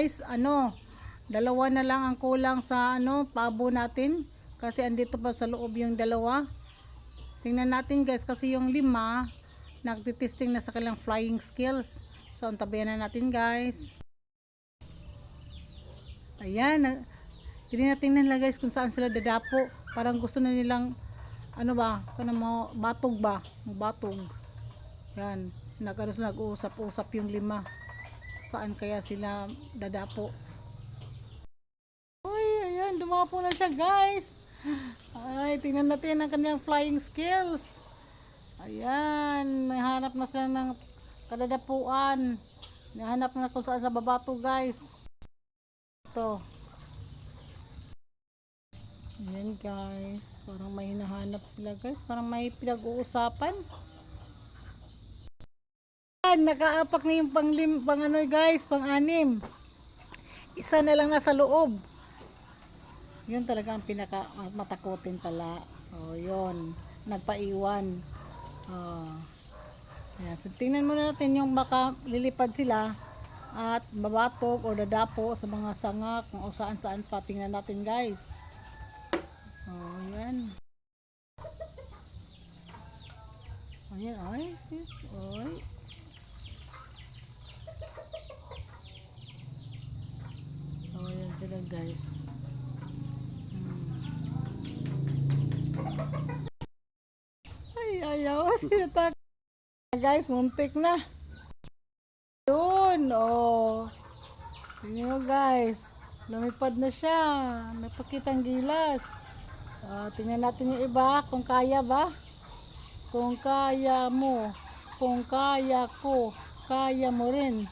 Guys, ano, dalawa na lang ang kulang sa ano, pabo natin. Kasi andito pa sa loob yung dalawa. Tingnan natin guys, kasi yung lima, nagtitesting na sa kanilang flying skills. So, antabayan na natin guys. Ayan, na- tinitingnan nila guys kung saan sila dadapo. Parang gusto na nilang, ano ba, kung mo, batog ba? Batog. Yan, nagano sila nag-uusap-usap yung lima. Saan kaya sila dadapo? Uy, ayan, dumapo na siya guys. Ay, tingnan natin ang kanyang flying skills. Ayan, nahanap na sila ng kadadapuan. Nahanap na kung saan sa babato guys. Ito. Ayan guys, parang may hinahanap sila guys. Parang may pinag-uusapan. Ayan, nakaapak na yung panglim, pang ano guys, pang anim. Isa na lang nasa loob. Yun talaga ang pinaka ah, matakotin pala. Oh, yun. Nagpaiwan. Oh. Ayan. So, tingnan muna natin yung baka lilipad sila at babatok o dadapo sa mga sanga kung saan saan pa. Tingnan natin guys. Oh, yan. Ayan, ay. Ay. Oh, yan sila guys. Ay, ayaw. Sinatak. Guys, muntik na. Yun, oh. Tingnan guys. Lumipad na siya. May pakitang gilas. Ah, tingnan natin yung iba kung kaya ba. Kung kaya mo. Kung kaya ko. Kaya mo rin.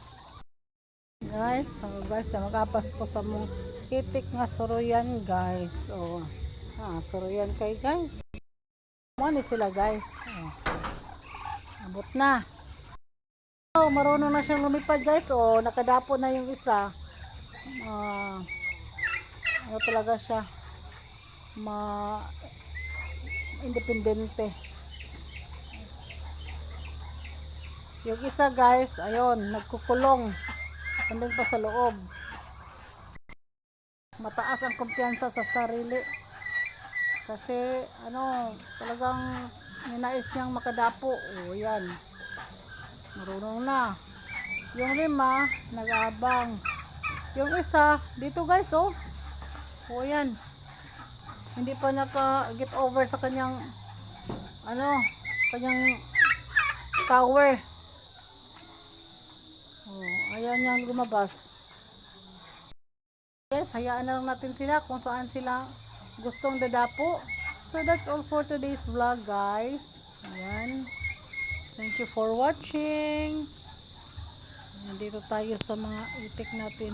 Guys, so guys, na makapas po sa mong itik nga suruyan guys. Oh. Ah, suruyan kay guys. Ano sila guys? Oh. Abot na. Oh, marunong na siyang lumipad guys. Oh, nakadapo na yung isa. Ah, ano talaga siya? Ma independente. Yung isa guys, ayun, nagkukulong. Nandun pa sa loob. Mataas ang kumpiyansa sa sarili. Kasi, ano, talagang ninais niyang makadapo. O, yan. Marunong na. Yung lima, nag-abang. Yung isa, dito guys, oh. O, yan. Hindi pa naka-get over sa kanyang, ano, kanyang tower. Oh, ayaw niyang lumabas. Yes, hayaan na lang natin sila kung saan sila gustong dadapo. So that's all for today's vlog, guys. Ayan. Thank you for watching. Nandito tayo sa mga itik natin.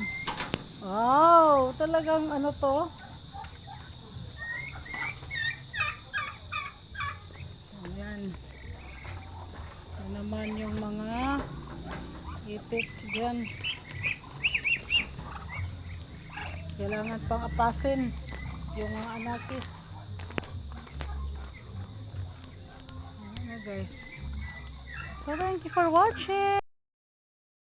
Wow! Talagang ano to? Ayan. Ito naman yung itik dyan. Kailangan pang apasin yung mga anakis. Ayan na guys. So thank you for watching.